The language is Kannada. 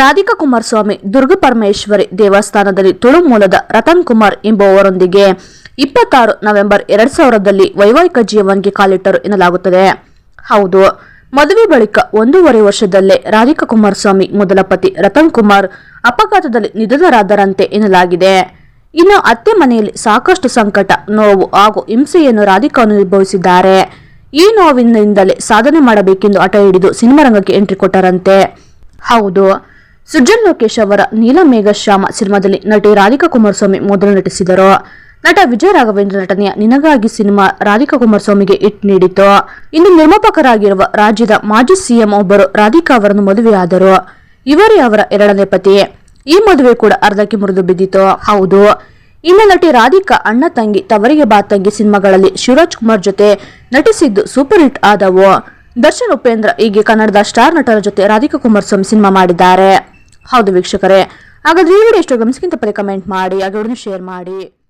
ರಾಧಿಕಾ ಕುಮಾರಸ್ವಾಮಿ ದುರ್ಗ ಪರಮೇಶ್ವರಿ ದೇವಸ್ಥಾನದಲ್ಲಿ ತುಳು ಮೂಲದ ರತನ್ ಕುಮಾರ್ ಎಂಬುವವರೊಂದಿಗೆ ಇಪ್ಪತ್ತಾರು ನವೆಂಬರ್ ಎರಡ್ ಸಾವಿರದಲ್ಲಿ ವೈವಾಹಿಕ ಜೀವನಕ್ಕೆ ಕಾಲಿಟ್ಟರು ಎನ್ನಲಾಗುತ್ತದೆ. ಹೌದು, ಮದುವೆ ಬಳಿಕ ಒಂದೂವರೆ ವರ್ಷದಲ್ಲೇ ರಾಧಿಕಾ ಕುಮಾರಸ್ವಾಮಿ ಮೊದಲ ಪತಿ ರತನ್ ಕುಮಾರ್ ಅಪಘಾತದಲ್ಲಿ ನಿಧನರಾದರಂತೆ ಎನ್ನಲಾಗಿದೆ. ಇನ್ನು ಅತ್ತೆ ಮನೆಯಲ್ಲಿ ಸಾಕಷ್ಟು ಸಂಕಟ, ನೋವು ಹಾಗೂ ಹಿಂಸೆಯನ್ನು ರಾಧಿಕಾ ಅನುಭವಿಸಿದ್ದಾರೆ. ಈ ನೋವಿನಿಂದಲೇ ಸಾಧನೆ ಮಾಡಬೇಕೆಂದು ಹಠ ಹಿಡಿದು ಸಿನಿಮಾ ರಂಗಕ್ಕೆ ಎಂಟ್ರಿ ಕೊಟ್ಟರಂತೆ. ಹೌದು ಸುಜನ್ ಲೋಕೇಶ್ ಅವರ ನೀಲಮೇಘ ಶ್ಯಾಮ ಸಿನಿಮಾದಲ್ಲಿ ನಟಿ ರಾಧಿಕಾ ಕುಮಾರಸ್ವಾಮಿ ಮೊದಲು ನಟಿಸಿದರು. ನಟ ವಿಜಯ ರಾಘವೇಂದ್ರ ನಟನೆಯ ನಿನಗಾಗಿ ಸಿನಿಮಾ ರಾಧಿಕಾ ಕುಮಾರಸ್ವಾಮಿಗೆ ಇಟ್ ನೀಡಿತು ಇನ್ನು ನಿರ್ಮಾಪಕರಾಗಿರುವ ರಾಜ್ಯದ ಮಾಜಿ ಸಿಎಂ ಒಬ್ಬರು ರಾಧಿಕಾ ಅವರನ್ನು ಮದುವೆಯಾದರು. ಇವರೇ ಅವರ ಎರಡನೇ ಪತಿ. ಈ ಮದುವೆ ಕೂಡ ಅರ್ಧಕ್ಕೆ ಮುರಿದು ಬಿದ್ದಿತು ಹೌದು. ಇನ್ನು ನಟಿ ರಾಧಿಕಾ ಅಣ್ಣ ತಂಗಿ ತವರಿಗೆ ಬಾ ತಂಗಿ ಸಿನಿಮಾಗಳಲ್ಲಿ ಶಿವರಾಜ್ ಕುಮಾರ್ ಜೊತೆ ನಟಿಸಿದ್ದು ಸೂಪರ್ ಹಿಟ್ ಆದವು. ದರ್ಶನ್ ಉಪೇಂದ್ರ ಹೀಗೆ ಕನ್ನಡದ ಸ್ಟಾರ್ ನಟರ ಜೊತೆ ರಾಧಿಕಾ ಕುಮಾರಸ್ವಾಮಿ ಸಿನಿಮಾ ಮಾಡಿದ್ದಾರೆ. ಹೌದು ವೀಕ್ಷಕರೇ. ಹಾಗಾದ್ರೆ ಈ ವಿಡಿಯೋ ಎಷ್ಟು ಗಮನಿಸ್ಕಿಂತ ಪರಿ ಕಮೆಂಟ್ ಮಾಡಿ ಹಾಗೆ ಶೇರ್ ಮಾಡಿ.